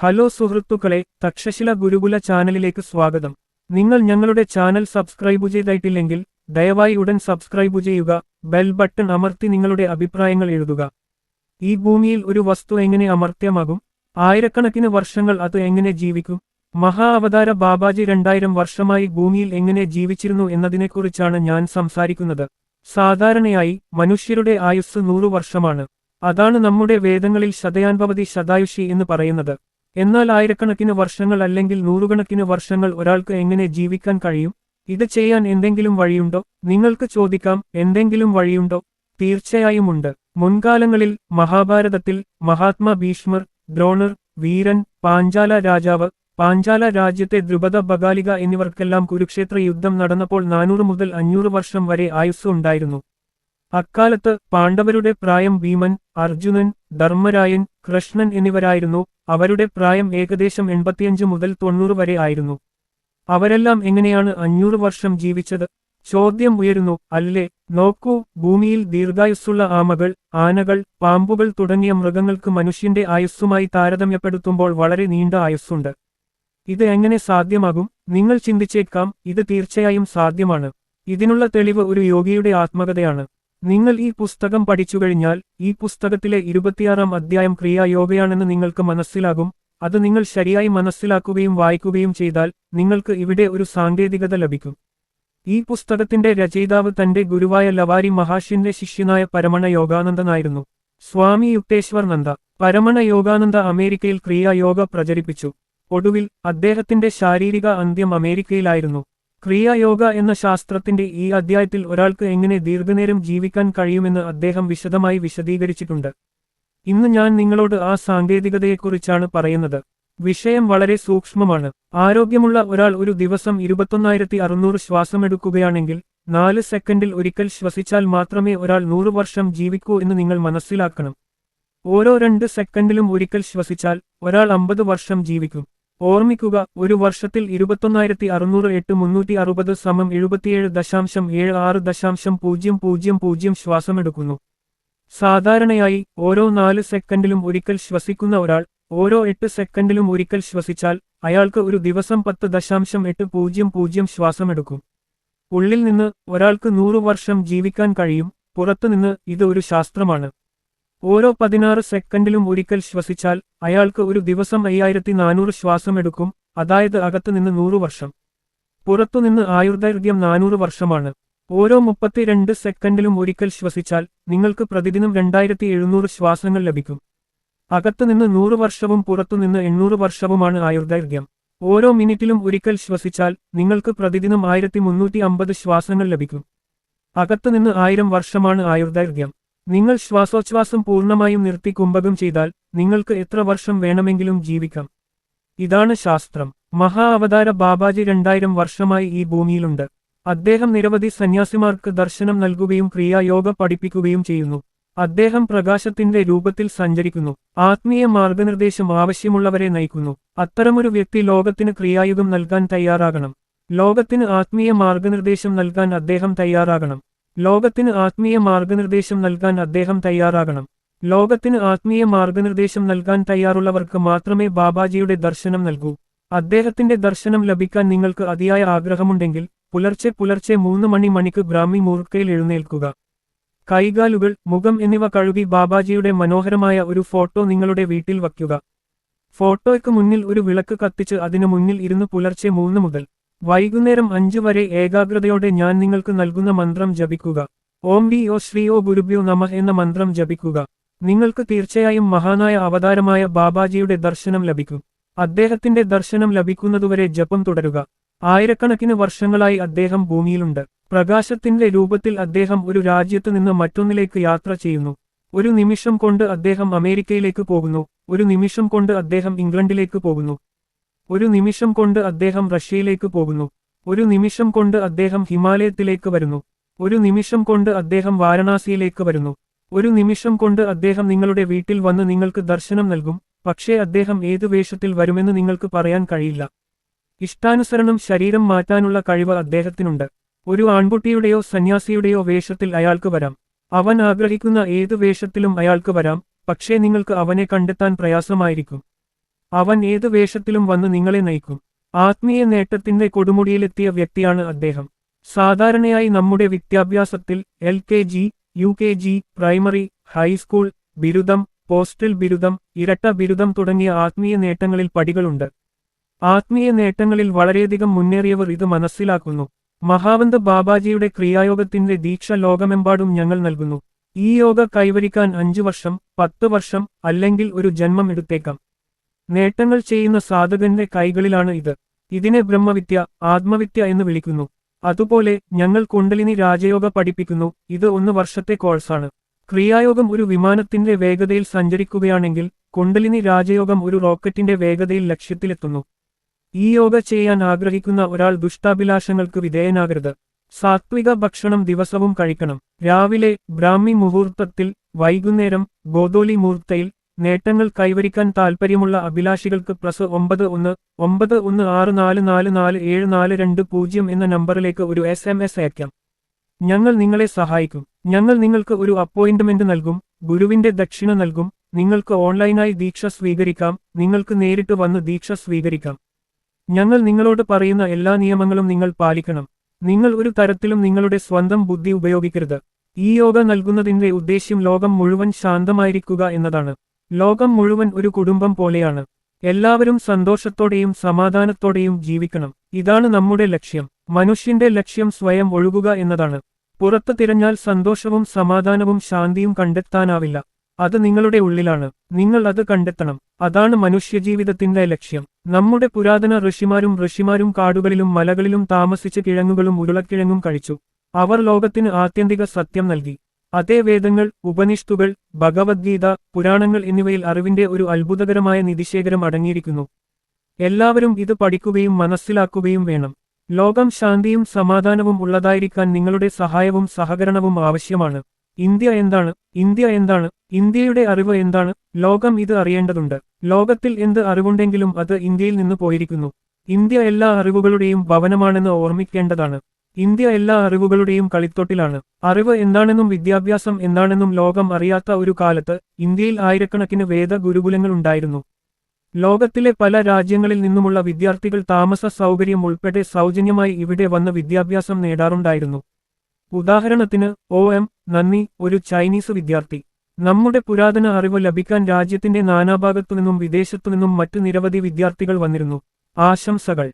Hello സുഹൃത്തുക്കളെ തക്ഷശില ഗുരുകുല ചാനലിലേക്ക് സ്വാഗതം. നിങ്ങൾ ഞങ്ങളുടെ ചാനൽ സബ്സ്ക്രൈബ് ചെയ്തിട്ടില്ലെങ്കിൽ ദയവായി ഉടൻ സബ്സ്ക്രൈബ് ചെയ്യുക ബെൽ ബട്ടൺ അമർത്തി നിങ്ങളുടെ അഭിപ്രായങ്ങൾ എഴുതുക. ഈ ഭൂമിയിൽ ഒരു വസ്തു എങ്ങനെ അമർത്യമാകും? ആയിരക്കണക്കിന് വർഷങ്ങൾ അത് എങ്ങനെ ജീവിക്കും? മഹാ അവതാര ബാബാജി രണ്ടായിരം വർഷമായി ഭൂമിയിൽ എങ്ങനെ ജീവിച്ചിരുന്നു എന്നതിനെക്കുറിച്ചാണ് ഞാൻ സംസാരിക്കുന്നത്. സാധാരണയായി മനുഷ്യരുടെ ആയുസ് നൂറു വർഷമാണ്. അതാണ് നമ്മുടെ വേദങ്ങളിൽ ശതയാൻപവതി ശതായുഷി എന്ന് പറയുന്നത്. എന്നാൽ ആയിരക്കണക്കിന് വർഷങ്ങൾ അല്ലെങ്കിൽ നൂറുകണക്കിന് വർഷങ്ങൾ ഒരാൾക്ക് എങ്ങനെ ജീവിക്കാൻ കഴിയും? ഇത് ചെയ്യാൻ എന്തെങ്കിലും വഴിയുണ്ടോ? നിങ്ങൾക്ക് ചോദിക്കാം എന്തെങ്കിലും വഴിയുണ്ടോ? തീർച്ചയായും ഉണ്ട്. മുൻകാലങ്ങളിൽ മഹാഭാരതത്തിൽ മഹാത്മാ ഭീഷ്മർ ദ്രോണർ വീരൻ പാഞ്ചാല രാജാവ് പാഞ്ചാല രാജ്യത്തെ ദ്രുപദ ബഗാലിക എന്നിവർക്കെല്ലാം കുരുക്ഷേത്ര യുദ്ധം നടന്നപ്പോൾ നാനൂറ് മുതൽ അഞ്ഞൂറ് വർഷം വരെ ആയുസ് ഉണ്ടായിരുന്നു. അക്കാലത്ത് പാണ്ഡവരുടെ പ്രായം ഭീമൻ അർജുനൻ ധർമ്മരായൻ കൃഷ്ണൻ എന്നിവരായിരുന്നു. അവരുടെ പ്രായം ഏകദേശം എൺപത്തിയഞ്ച് മുതൽ തൊണ്ണൂറ് വരെ ആയിരുന്നു. അവരെല്ലാം എങ്ങനെയാണ് അഞ്ഞൂറ് വർഷം ജീവിച്ചത്? ചോദ്യം ഉയരുന്നു. അല്ലേ? നോക്കൂ. ഭൂമിയിൽ ദീർഘായുസ്സുള്ള ആമകൾ ആനകൾ പാമ്പുകൾ തുടങ്ങിയ മൃഗങ്ങൾക്ക് മനുഷ്യന്റെ ആയുസ്സുമായി താരതമ്യപ്പെടുത്തുമ്പോൾ വളരെ നീണ്ട ആയുസ്സുണ്ട്. ഇത് എങ്ങനെ സാധ്യമാകും? നിങ്ങൾ ചിന്തിച്ചേക്കാം. ഇത് തീർച്ചയായും സാധ്യമാണ്. ഇതിനുള്ള തെളിവ് ഒരു യോഗിയുടെ ആത്മകഥയാണ്. നിങ്ങൾ ഈ പുസ്തകം പഠിച്ചുകഴിഞ്ഞാൽ ഈ പുസ്തകത്തിലെ ഇരുപത്തിയാറാം അധ്യായം ക്രിയായോഗയാണെന്ന് നിങ്ങൾക്ക് മനസ്സിലാകും. അത് നിങ്ങൾ ശരിയായി മനസ്സിലാക്കുകയും വായിക്കുകയും ചെയ്താൽ നിങ്ങൾക്ക് ഇവിടെ ഒരു സാങ്കേതികത ലഭിക്കും. ഈ പുസ്തകത്തിന്റെ രചയിതാവ് തന്റെ ഗുരുവായ ലവാരി മഹാഷിന്റെ ശിഷ്യനായ പരമണ യോഗാനന്ദനായിരുന്നു സ്വാമി യുക്തേശ്വർ നന്ദ പരമണ യോഗാനന്ദ അമേരിക്കയിൽ ക്രിയായോഗ പ്രചരിപ്പിച്ചു. ഒടുവിൽ അദ്ദേഹത്തിന്റെ ശാരീരിക അന്ത്യം അമേരിക്കയിലായിരുന്നു. ക്രിയായോഗ എന്ന ശാസ്ത്രത്തിന്റെ ഈ അധ്യായത്തിൽ ഒരാൾക്ക് എങ്ങനെ ദീർഘനേരം ജീവിക്കാൻ കഴിയുമെന്ന് അദ്ദേഹം വിശദമായി വിശദീകരിച്ചിട്ടുണ്ട്. ഇന്ന് ഞാൻ നിങ്ങളോട് ആ സാങ്കേതികതയെക്കുറിച്ചാണ് പറയുന്നത്. വിഷയം വളരെ സൂക്ഷ്മമാണ്. ആരോഗ്യമുള്ള ഒരാൾ ഒരു ദിവസം ഇരുപത്തൊന്നായിരത്തി അറുന്നൂറ് ശ്വാസമെടുക്കുകയാണെങ്കിൽ നാല് സെക്കൻഡിൽ ഒരിക്കൽ ശ്വസിച്ചാൽ മാത്രമേ ഒരാൾ നൂറു വർഷം ജീവിക്കൂ എന്ന് നിങ്ങൾ മനസ്സിലാക്കണം. ഓരോ രണ്ട് സെക്കൻഡിലും ഒരിക്കൽ ശ്വസിച്ചാൽ ഒരാൾ അമ്പത് വർഷം ജീവിക്കും. ഓർമ്മിക്കുക ഒരു വർഷത്തിൽ ഇരുപത്തൊന്നായിരത്തി അറുന്നൂറ് എട്ട് മുന്നൂറ്റി അറുപത് സമം എഴുപത്തിയേഴ് ദശാംശം ഏഴ് ആറ് ദശാംശം പൂജ്യം പൂജ്യം പൂജ്യം ശ്വാസമെടുക്കുന്നു. സാധാരണയായി ഓരോ നാല് സെക്കൻഡിലും ഒരിക്കൽ ശ്വസിക്കുന്ന ഒരാൾ ഓരോ എട്ട് സെക്കൻഡിലും ഒരിക്കൽ ശ്വസിച്ചാൽ അയാൾക്ക് ഒരു ദിവസം പത്ത് ദശാംശം എട്ട് പൂജ്യം പൂജ്യം ശ്വാസമെടുക്കും. ഉള്ളിൽ നിന്ന് ഒരാൾക്ക് നൂറു വർഷം ജീവിക്കാൻ കഴിയും പുറത്തുനിന്ന് ഇത് ഒരു ശാസ്ത്രമാണ്. ഓരോ പതിനാറ് സെക്കൻഡിലും ഒരിക്കൽ ശ്വസിച്ചാൽ അയാൾക്ക് ഒരു ദിവസം അയ്യായിരത്തി നാനൂറ് ശ്വാസമെടുക്കും അതായത് അകത്തുനിന്ന് നൂറ് വർഷം. പുറത്തുനിന്ന് ആയുർദൈർഘ്യം നാനൂറ് വർഷമാണ്. ഓരോ മുപ്പത്തിരണ്ട് സെക്കൻഡിലും ഒരിക്കൽ ശ്വസിച്ചാൽ നിങ്ങൾക്ക് പ്രതിദിനം രണ്ടായിരത്തി എഴുന്നൂറ് ശ്വാസങ്ങൾ ലഭിക്കും. അകത്തുനിന്ന് നൂറ് വർഷവും പുറത്തുനിന്ന് എണ്ണൂറ് വർഷവുമാണ് ആയുർദൈർഘ്യം. ഓരോ മിനിറ്റിലും ഒരിക്കൽ ശ്വസിച്ചാൽ നിങ്ങൾക്ക് പ്രതിദിനം ആയിരത്തി മുന്നൂറ്റി അമ്പത് ശ്വാസങ്ങൾ ലഭിക്കും. അകത്തുനിന്ന് ആയിരം വർഷമാണ് ആയുർദൈർഘ്യം. നിങ്ങൾ ശ്വാസോച്ഛ്വാസം പൂർണമായും നിർത്തി കുംഭകം ചെയ്താൽ നിങ്ങൾക്ക് എത്ര വർഷം വേണമെങ്കിലും ജീവിക്കാം. ഇതാണ് ശാസ്ത്രം. മഹാ അവതാര ബാബാജി രണ്ടായിരം വർഷമായി ഈ ഭൂമിയിലുണ്ട്. അദ്ദേഹം നിരവധി സന്യാസിമാർക്ക് ദർശനം നൽകുകയും ക്രിയായോഗ പഠിപ്പിക്കുകയും ചെയ്യുന്നു. അദ്ദേഹം പ്രകാശത്തിന്റെ രൂപത്തിൽ സഞ്ചരിക്കുന്നു. ആത്മീയ മാർഗനിർദ്ദേശം ആവശ്യമുള്ളവരെ നയിക്കുന്നു. അത്തരമൊരു വ്യക്തി ലോകത്തിന് ക്രിയായുഗം നൽകാൻ തയ്യാറാകണം. ലോകത്തിന് ആത്മീയ മാർഗനിർദ്ദേശം നൽകാൻ അദ്ദേഹം തയ്യാറാകണം. ലോകത്തിന് ആത്മീയ മാർഗനിർദ്ദേശം നൽകാൻ അദ്ദേഹം തയ്യാറാകണം. ലോകത്തിന് ആത്മീയ മാർഗനിർദ്ദേശം നൽകാൻ തയ്യാറുള്ളവർക്ക് മാത്രമേ ബാബാജിയുടെ ദർശനം നൽകൂ. അദ്ദേഹത്തിന്റെ ദർശനം ലഭിക്കാൻ നിങ്ങൾക്ക് അതിയായ ആഗ്രഹമുണ്ടെങ്കിൽ പുലർച്ചെ പുലർച്ചെ മൂന്ന് മണി മണിക്ക് ബ്രാഹ്മി മൂർക്കയിൽ എഴുന്നേൽക്കുക. കൈകാലുകൾ മുഖം എന്നിവ കഴുകി ബാബാജിയുടെ മനോഹരമായ ഒരു ഫോട്ടോ നിങ്ങളുടെ വീട്ടിൽ വയ്ക്കുക. ഫോട്ടോയ്ക്ക് മുന്നിൽ ഒരു വിളക്ക് കത്തിച്ച് അതിനു മുന്നിൽ ഇരുന്ന് പുലർച്ചെ മൂന്ന് മുതൽ വൈകുന്നേരം അഞ്ചു വരെ ഏകാഗ്രതയോടെ ഞാൻ നിങ്ങൾക്ക് നൽകുന്ന മന്ത്രം ജപിക്കുക. ഓം വി ഓ ശ്രീ ഓ ഗുരുഭ്യോ നമ എന്ന മന്ത്രം ജപിക്കുക. നിങ്ങൾക്ക് തീർച്ചയായും മഹാനായ അവതാരമായ ബാബാജിയുടെ ദർശനം ലഭിക്കും. അദ്ദേഹത്തിന്റെ ദർശനം ലഭിക്കുന്നതുവരെ ജപം തുടരുക. ആയിരക്കണക്കിന് വർഷങ്ങളായി അദ്ദേഹം ഭൂമിയിലുണ്ട്. പ്രകാശത്തിന്റെ രൂപത്തിൽ അദ്ദേഹം ഒരു രാജ്യത്ത് നിന്ന് മറ്റൊന്നിലേക്ക് യാത്ര ചെയ്യുന്നു. ഒരു നിമിഷം കൊണ്ട് അദ്ദേഹം അമേരിക്കയിലേക്ക് പോകുന്നു. ഒരു നിമിഷം കൊണ്ട് അദ്ദേഹം ഇംഗ്ലണ്ടിലേക്ക് പോകുന്നു. ഒരു നിമിഷം കൊണ്ട് അദ്ദേഹം റഷ്യയിലേക്ക് പോകുന്നു. ഒരു നിമിഷം കൊണ്ട് അദ്ദേഹം ഹിമാലയത്തിലേക്ക് വരുന്നു. ഒരു നിമിഷം കൊണ്ട് അദ്ദേഹം വാരണാസിയിലേക്ക് വരുന്നു. ഒരു നിമിഷം കൊണ്ട് അദ്ദേഹം നിങ്ങളുടെ വീട്ടിൽ വന്ന് നിങ്ങൾക്ക് ദർശനം നൽകും. പക്ഷേ അദ്ദേഹം ഏതു വേഷത്തിൽ വരുമെന്ന് നിങ്ങൾക്ക് പറയാൻ കഴിയില്ല. ഇഷ്ടാനുസരണം ശരീരം മാറ്റാനുള്ള കഴിവ് അദ്ദേഹത്തിനുണ്ട്. ഒരു ആൺകുട്ടിയുടെയോ സന്യാസിയുടെയോ വേഷത്തിൽ അയാൾക്ക് വരാം. അവൻ ആഗ്രഹിക്കുന്ന ഏതു വേഷത്തിലും അയാൾക്ക് വരാം. പക്ഷേ നിങ്ങൾക്ക് അവനെ കണ്ടെത്താൻ പ്രയാസമായിരിക്കും. അവൻ ഏത് വേഷത്തിലും വന്ന് നിങ്ങളെ നയിക്കും. ആത്മീയ നേട്ടത്തിന്റെ കൊടുമുടിയിലെത്തിയ വ്യക്തിയാണ് അദ്ദേഹം. സാധാരണയായി നമ്മുടെ വിദ്യാഭ്യാസത്തിൽ L K G U K G primary high school ബിരുദം പോസ്റ്റൽ ബിരുദം ഇരട്ട ബിരുദം തുടങ്ങിയ ആത്മീയ നേട്ടങ്ങളിൽ പടികളുണ്ട്. ആത്മീയ നേട്ടങ്ങളിൽ വളരെയധികം മുന്നേറിയവർ ഇത് മനസ്സിലാക്കുന്നു. മഹാവന്ത് ബാബാജിയുടെ ക്രിയായോഗത്തിന്റെ ദീക്ഷ ലോകമെമ്പാടും ഞങ്ങൾ നൽകുന്നു. ഈ യോഗ കൈവരിക്കാൻ അഞ്ചു വർഷം പത്ത് വർഷം അല്ലെങ്കിൽ ഒരു ജന്മം എടുത്തേക്കാം. നേട്ടങ്ങൾ ചെയ്യുന്ന സാധകന്റെ കൈകളിലാണ് ഇത്. ഇതിനെ ബ്രഹ്മവിദ്യ ആത്മവിദ്യ എന്ന് വിളിക്കുന്നു. അതുപോലെ ഞങ്ങൾ കുണ്ടലിനി രാജയോഗ പഠിപ്പിക്കുന്നു. ഇത് ഒന്ന് വർഷത്തെ കോഴ്സാണ്. ക്രിയായോഗം ഒരു വിമാനത്തിന്റെ വേഗതയിൽ സഞ്ചരിക്കുകയാണെങ്കിൽ കുണ്ടലിനി രാജയോഗം ഒരു റോക്കറ്റിന്റെ വേഗതയിൽ ലക്ഷ്യത്തിലെത്തുന്നു. ഈ യോഗ ചെയ്യാൻ ആഗ്രഹിക്കുന്ന ഒരാൾ ദുഷ്ടാഭിലാഷങ്ങൾക്ക് വിധേയനാകരുത്. സാത്വിക ഭക്ഷണം ദിവസവും കഴിക്കണം. രാവിലെ ബ്രാഹ്മി മുഹൂർത്തത്തിൽ വൈകുന്നേരം ഗോതോലി മുഹൂർത്തയിൽ നേട്ടങ്ങൾ കൈവരിക്കാൻ താൽപ്പര്യമുള്ള അഭിലാഷികൾക്ക് പ്ലസ് ഒമ്പത് ഒന്ന് ഒമ്പത് ഒന്ന് ആറ് നാല് നാല് നാല് ഏഴ് നാല് രണ്ട് പൂജ്യം എന്ന നമ്പറിലേക്ക് ഒരു എസ് എം എസ് അയക്കാം ഞങ്ങൾ നിങ്ങളെ സഹായിക്കും. ഞങ്ങൾ നിങ്ങൾക്ക് ഒരു അപ്പോയിന്റ്മെന്റ് നൽകും ഗുരുവിന്റെ ദക്ഷിണ നൽകും നിങ്ങൾക്ക് ഓൺലൈനായി ദീക്ഷ സ്വീകരിക്കാം നിങ്ങൾക്ക് നേരിട്ട് വന്ന് ദീക്ഷ സ്വീകരിക്കാം. ഞങ്ങൾ നിങ്ങളോട് പറയുന്ന എല്ലാ നിയമങ്ങളും നിങ്ങൾ പാലിക്കണം. നിങ്ങൾ ഒരു തരത്തിലും നിങ്ങളുടെ സ്വന്തം ബുദ്ധി ഉപയോഗിക്കരുത്. ഈ യോഗ നൽകുന്നതിന്റെ ഉദ്ദേശ്യം ലോകം മുഴുവൻ ശാന്തമായിരിക്കുക എന്നതാണ്. ലോകം മുഴുവൻ ഒരു കുടുംബം പോലെയാണ്. എല്ലാവരും സന്തോഷത്തോടെയും സമാധാനത്തോടെയും ജീവിക്കണം. ഇതാണ് നമ്മുടെ ലക്ഷ്യം. മനുഷ്യന്റെ ലക്ഷ്യം സ്വയം ഒഴുകുക എന്നതാണ്. പുറത്തു തിരഞ്ഞാൽ സന്തോഷവും സമാധാനവും ശാന്തിയും കണ്ടെത്താനാവില്ല. അത് നിങ്ങളുടെ ഉള്ളിലാണ്. നിങ്ങൾ അത് കണ്ടെത്തണം. അതാണ് മനുഷ്യജീവിതത്തിന്റെ ലക്ഷ്യം. നമ്മുടെ പുരാതന ഋഷിമാരും ഋഷിമാരും കാടുകളിലും മലകളിലും താമസിച്ച് കിഴങ്ങുകളും ഉരുളക്കിഴങ്ങും കഴിച്ചു. അവർ ലോകത്തിന് ആത്യന്തിക സത്യം നൽകി. അതേ വേദങ്ങൾ ഉപനിഷ്തുകൾ ഭഗവത്ഗീത പുരാണങ്ങൾ എന്നിവയിൽ അറിവിന്റെ ഒരു അത്ഭുതകരമായ നിധിശേഖരം അടങ്ങിയിരിക്കുന്നു. എല്ലാവരും ഇത് പഠിക്കുകയും മനസ്സിലാക്കുകയും വേണം. ലോകം ശാന്തിയും സമാധാനവും ഉള്ളതായിരിക്കാൻ നിങ്ങളുടെ സഹായവും സഹകരണവും ആവശ്യമാണ്. ഇന്ത്യ എന്താണ്? ഇന്ത്യ എന്താണ്? ഇന്ത്യയുടെ അറിവ് എന്താണ്? ലോകം ഇത് അറിയേണ്ടതുണ്ട്. ലോകത്തിൽ എന്ത് അറിവുണ്ടെങ്കിലും അത് ഇന്ത്യയിൽ നിന്ന് പോയിരിക്കുന്നു. ഇന്ത്യ എല്ലാ അറിവുകളുടെയും ഭവനമാണെന്ന് ഓർമ്മിക്കേണ്ടതാണ്. ഇന്ത്യ എല്ലാ അറിവുകളുടെയും കളിത്തൊട്ടിലാണ്. അറിവ് എന്താണെന്നും വിദ്യാഭ്യാസം എന്താണെന്നും ലോകം അറിയാത്ത ഒരു കാലത്ത് ഇന്ത്യയിൽ ആയിരക്കണക്കിന് വേദ ഗുരുകുലങ്ങൾ ഉണ്ടായിരുന്നു. ലോകത്തിലെ പല രാജ്യങ്ങളിൽ നിന്നുമുള്ള വിദ്യാർത്ഥികൾ താമസ സൗകര്യം ഉൾപ്പെടെ സൗജന്യമായി ഇവിടെ വന്ന് വിദ്യാഭ്യാസം നേടാറുണ്ടായിരുന്നു. ഉദാഹരണത്തിന് ഒ എം നന്ദി ഒരു ചൈനീസ് വിദ്യാർത്ഥി. നമ്മുടെ പുരാതന അറിവ് ലഭിക്കാൻ രാജ്യത്തിന്റെ നാനാഭാഗത്തുനിന്നും വിദേശത്തുനിന്നും മറ്റു നിരവധി വിദ്യാർത്ഥികൾ വന്നിരുന്നു. ആശംസകൾ.